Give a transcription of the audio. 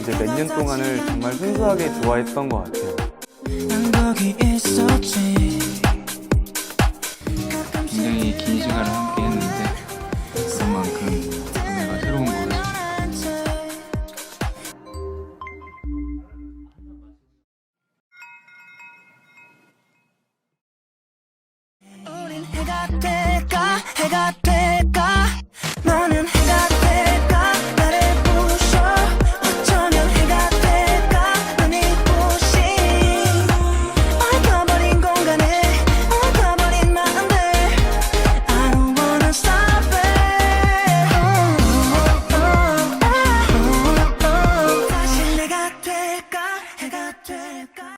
이제 몇 년 동안을 정말 순수하게 좋아했던 것 같아요. 우린 해가 될까